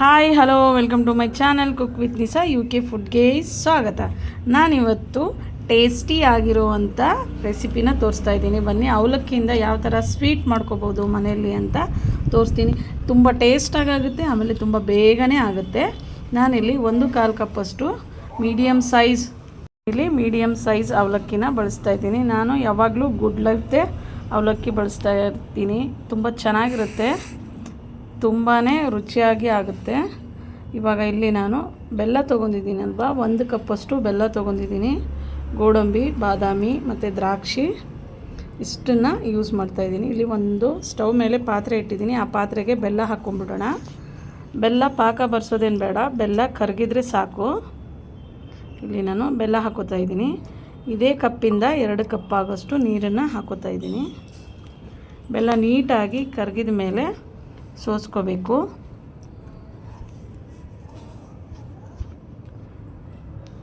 Hi hello welcome to my channel cook with Nisa U K ಫುಡ್ಗೆ ಸ್ವಾಗತ ನಾನಿವತ್ತು tasty ಆಗಿರುವಂಥ ರೆಸಿಪಿನ ತೋರಿಸ್ತಾ ಇದ್ದೀನಿ. ಬನ್ನಿ, ಅವಲಕ್ಕಿಯಿಂದ ಯಾವ ಥರ ಸ್ವೀಟ್ ಮಾಡ್ಕೋಬೋದು ಮನೆಯಲ್ಲಿ ಅಂತ ತೋರಿಸ್ತೀನಿ. ತುಂಬ ಟೇಸ್ಟಾಗಿ ಆಗುತ್ತೆ ಆಮೇಲೆ ತುಂಬ ಬೇಗನೆ ಆಗುತ್ತೆ. ನಾನಿಲ್ಲಿ ಒಂದು ಕಾಲು ಕಪ್ಪಷ್ಟು ಮೀಡಿಯಮ್ ಸೈಜ್ ಇಲ್ಲಿ ಮೀಡಿಯಮ್ ಸೈಜ್ ಅವಲಕ್ಕಿನ ಬಳಸ್ತಾ ಇದ್ದೀನಿ. ನಾನು ಯಾವಾಗಲೂ ಗುಡ್ ಲೈಫ್ದೇ ಅವಲಕ್ಕಿ ಬಳಸ್ತಾ ಇರ್ತೀನಿ. ತುಂಬ ಚೆನ್ನಾಗಿರುತ್ತೆ. ತುಂಬಾ ರುಚಿಯಾಗಿ ಆಗುತ್ತೆ. ಇವಾಗ ಇಲ್ಲಿ ನಾನು ಬೆಲ್ಲ ತೊಗೊಂಡಿದ್ದೀನಿ ಅಲ್ವಾ? ಒಂದು ಕಪ್ಪಷ್ಟು ಬೆಲ್ಲ ತೊಗೊಂಡಿದ್ದೀನಿ. ಗೋಡಂಬಿ, ಬಾದಾಮಿ ಮತ್ತು ದ್ರಾಕ್ಷಿ ಇಷ್ಟನ್ನು ಯೂಸ್ ಮಾಡ್ತಾಯಿದ್ದೀನಿ ಇಲ್ಲಿ ಒಂದು ಸ್ಟವ್ ಮೇಲೆ ಪಾತ್ರೆ ಇಟ್ಟಿದ್ದೀನಿ. ಆ ಪಾತ್ರೆಗೆ ಬೆಲ್ಲ ಹಾಕ್ಕೊಂಡ್ಬಿಡೋಣ ಬೆಲ್ಲ ಪಾಕ ಬರ್ಸೋದೇನು ಬೇಡ. ಬೆಲ್ಲ ಕರಗಿದ್ರೆ ಸಾಕು. ಇಲ್ಲಿ ನಾನು ಬೆಲ್ಲ ಹಾಕೋತಾ ಇದ್ದೀನಿ. ಇದೇ ಕಪ್ಪಿಂದ ಎರಡು ಕಪ್ ಆಗೋಷ್ಟು ನೀರನ್ನು ಹಾಕೋತಾ ಇದ್ದೀನಿ. ಬೆಲ್ಲ ನೀಟಾಗಿ ಕರಗಿದ ಮೇಲೆ ಸೋಸ್ಕೋಬೇಕು.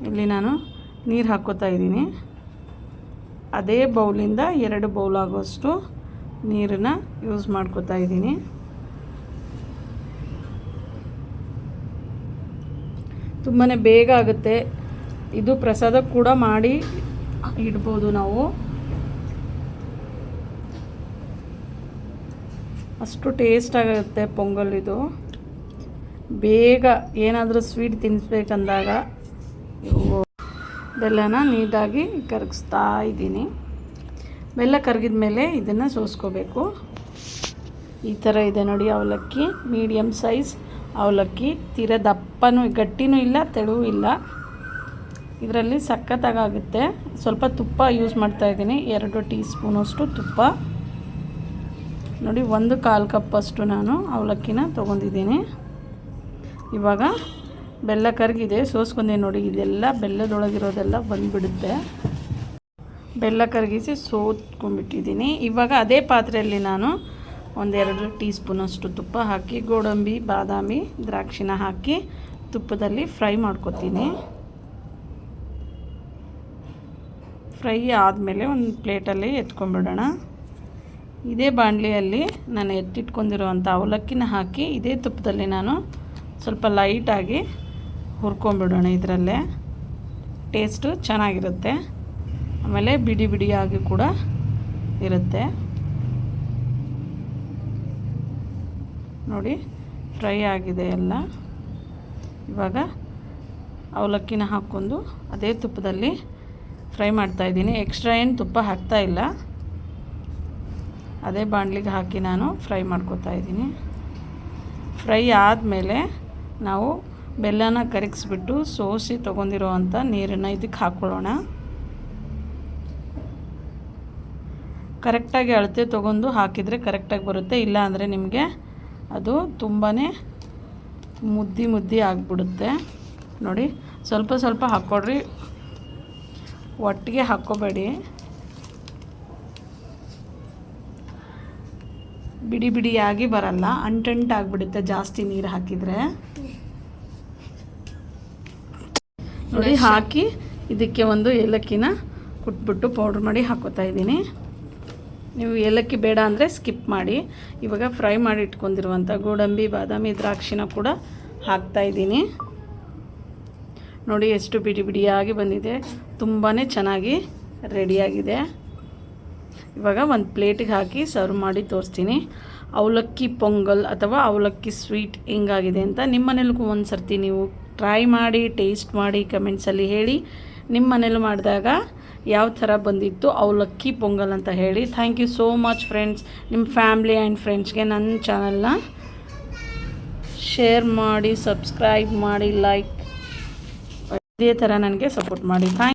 ಇಲ್ಲಿ ನಾನು ನೀರು ಹಾಕೋತಾ ಇದ್ದೀನಿ. ಅದೇ ಬೌಲಿಂದ ಎರಡು ಬೌಲ್ ಆಗೋಷ್ಟು ನೀರನ್ನು ಯೂಸ್ ಮಾಡ್ಕೋತಾ ಇದ್ದೀನಿ. ತುಂಬಾ ಬೇಗ ಆಗುತ್ತೆ. ಇದು ಪ್ರಸಾದ ಕೂಡ ಮಾಡಿ ಇಡ್ಬೋದು ನಾವು. ಅಷ್ಟು ಟೇಸ್ಟ್ ಆಗುತ್ತೆ ಪೊಂಗಲ್ ಇದು. ಬೇಗ ಏನಾದರೂ ಸ್ವೀಟ್ ತಿನ್ನಿಸ್ಬೇಕಂದಾಗ ಬೆಲ್ಲನ ನೀಟಾಗಿ ಕರಗಿಸ್ತಾ ಇದ್ದೀನಿ. ಬೆಲ್ಲ ಕರಗಿದ ಮೇಲೆ ಇದನ್ನು ಸೋಸ್ಕೋಬೇಕು. ಈ ಥರ ಇದೆ ನೋಡಿ ಅವಲಕ್ಕಿ ಮೀಡಿಯಮ್ ಸೈಜ್ ಅವಲಕ್ಕಿ. ತೀರ ದಪ್ಪನೂ, ಗಟ್ಟಿನೂ ಇಲ್ಲ, ತೆಳುವೂ ಇಲ್ಲ. ಇದರಲ್ಲಿ ಸಖತ್ತಾಗುತ್ತೆ ಸ್ವಲ್ಪ ತುಪ್ಪ ಯೂಸ್ ಮಾಡ್ತಾಯಿದ್ದೀನಿ ಎರಡು ಟೀ ಸ್ಪೂನಷ್ಟು ತುಪ್ಪ. ನೋಡಿ, ಒಂದು ಕಾಲು ಕಪ್ಪಷ್ಟು ನಾನು ಅವಲಕ್ಕಿನ ತೊಗೊಂಡಿದ್ದೀನಿ. ಇವಾಗ ಬೆಲ್ಲ ಕರಗಿದೆ, ಸೋಸ್ಕೊಂಡೆ ನೋಡಿ, ಇದೆಲ್ಲ ಬೆಲ್ಲದೊಳಗಿರೋದೆಲ್ಲ ಬಂದುಬಿಡುತ್ತೆ. ಬೆಲ್ಲ ಕರಗಿಸಿ ಸೋತ್ಕೊಂಡ್ಬಿಟ್ಟಿದ್ದೀನಿ. ಇವಾಗ ಅದೇ ಪಾತ್ರೆಯಲ್ಲಿ ನಾನು ಒಂದೆರಡು ಟೀ ಸ್ಪೂನಷ್ಟು ತುಪ್ಪ ಹಾಕಿ, ಗೋಡಂಬಿ, ಬಾದಾಮಿ, ದ್ರಾಕ್ಷಿನ ಹಾಕಿ ತುಪ್ಪದಲ್ಲಿ ಫ್ರೈ ಮಾಡ್ಕೊತೀನಿ. ಫ್ರೈ ಆದಮೇಲೆ ಒಂದು ಪ್ಲೇಟಲ್ಲಿ ಎತ್ಕೊಂಡ್ಬಿಡೋಣ. ಇದೇ ಬಾಣಲಿಯಲ್ಲಿ ನಾನು ಎತ್ತಿಟ್ಕೊಂಡಿರುವಂಥ ಅವಲಕ್ಕಿನ ಹಾಕಿ ಇದೇ ತುಪ್ಪದಲ್ಲಿ ನಾನು ಸ್ವಲ್ಪ ಲೈಟಾಗಿ ಹುರ್ಕೊಂಬಿಡೋಣ ಇದರಲ್ಲೇ. ಟೇಸ್ಟು ಚೆನ್ನಾಗಿರುತ್ತೆ. ಆಮೇಲೆ ಬಿಡಿ ಬಿಡಿಯಾಗಿ ಕೂಡ ಇರುತ್ತೆ. ನೋಡಿ ಫ್ರೈ ಆಗಿದೆ ಎಲ್ಲ. ಇವಾಗ ಅವಲಕ್ಕಿನ ಹಾಕ್ಕೊಂಡು ಅದೇ ತುಪ್ಪದಲ್ಲಿ ಫ್ರೈ ಮಾಡ್ತಾಯಿದ್ದೀನಿ ಎಕ್ಸ್ಟ್ರಾ ಏನು ತುಪ್ಪ ಹಾಕ್ತಾ ಇಲ್ಲ. ಅದೇ ಬಾಣಲಿಗೆ ಹಾಕಿ ನಾನು ಫ್ರೈ ಮಾಡ್ಕೊತಾ ಇದ್ದೀನಿ. ಫ್ರೈ ಆದಮೇಲೆ ನಾವು ಬೆಲ್ಲನ ಕರಗಿಸ್ಬಿಟ್ಟು ಸೋಸಿ ತೊಗೊಂಡಿರೋವಂಥ ನೀರನ್ನು ಇದಕ್ಕೆ ಹಾಕ್ಕೊಳ್ಳೋಣ. ಕರೆಕ್ಟಾಗಿ ಅಳತೆ ತೊಗೊಂಡು ಹಾಕಿದರೆ ಕರೆಕ್ಟಾಗಿ ಬರುತ್ತೆ, ಇಲ್ಲ ಅಂದರೆ ನಿಮಗೆ ಅದು ತುಂಬಾ ಮುದ್ದಿ ಮುದ್ದಿ ಆಗಿಬಿಡುತ್ತೆ. ನೋಡಿ, ಸ್ವಲ್ಪ ಸ್ವಲ್ಪ ಹಾಕ್ಕೊಡ್ರಿ. ಒಟ್ಟಿಗೆ ಹಾಕ್ಕೋಬೇಡಿ. ಬಿಡಿ ಬಿಡಿಯಾಗಿ ಬರಲ್ಲ ಅಂಟಂಟಾಗ್ಬಿಡುತ್ತೆ ಜಾಸ್ತಿ ನೀರು ಹಾಕಿದರೆ. ನೋಡಿ ಹಾಕಿ ಇದಕ್ಕೆ ಒಂದು ಏಲಕ್ಕಿನ ಕುಟ್ಬಿಟ್ಟು ಪೌಡ್ರ್ ಮಾಡಿ ಹಾಕೋತಾ ಇದ್ದೀನಿ. ನೀವು ಏಲಕ್ಕಿ ಬೇಡ ಅಂದರೆ ಸ್ಕಿಪ್ ಮಾಡಿ. ಇವಾಗ ಫ್ರೈ ಮಾಡಿ ಇಟ್ಕೊಂಡಿರುವಂಥ ಗೋಡಂಬಿ ಬಾದಾಮಿ ದ್ರಾಕ್ಷಿನ ಕೂಡ ಹಾಕ್ತಾ ಇದ್ದೀನಿ. ನೋಡಿ ಎಷ್ಟು ಬಿಡಿ ಬಿಡಿಯಾಗಿ ಬಂದಿದೆ. ತುಂಬಾ ಚೆನ್ನಾಗಿ ರೆಡಿಯಾಗಿದೆ ಇವಾಗ ಒಂದು ಪ್ಲೇಟಿಗೆ ಹಾಕಿ ಸರ್ವ್ ಮಾಡಿ ತೋರಿಸ್ತೀನಿ. ಅವಲಕ್ಕಿ ಪೊಂಗಲ್ ಅಥವಾ ಅವಲಕ್ಕಿ ಸ್ವೀಟ್ ಹೆಂಗಾಗಿದೆ ಅಂತ ನಿಮ್ಮ ಮನೇಲಿಗೂ ಒಂದು ಸರ್ತಿ ನೀವು ಟ್ರೈ ಮಾಡಿ, ಟೇಸ್ಟ್ ಮಾಡಿ ಕಮೆಂಟ್ಸಲ್ಲಿ ಹೇಳಿ. ನಿಮ್ಮ ಮನೇಲಿ ಮಾಡಿದಾಗ ಯಾವ ಥರ ಬಂದಿತ್ತು ಅವಲಕ್ಕಿ ಪೊಂಗಲ್ ಅಂತ ಹೇಳಿ. Thank you so much friends ನಿಮ್ಮ ಫ್ಯಾಮ್ಲಿ ಆ್ಯಂಡ್ ಫ್ರೆಂಡ್ಸ್ಗೆ ನನ್ನ ಚಾನಲ್ನ ಶೇರ್ ಮಾಡಿ ಸಬ್ಸ್ಕ್ರೈಬ್ ಮಾಡಿ ಲೈಕ್ ಇದೇ ಥರ ನನಗೆ ಸಪೋರ್ಟ್ ಮಾಡಿ. ಥ್ಯಾಂಕ್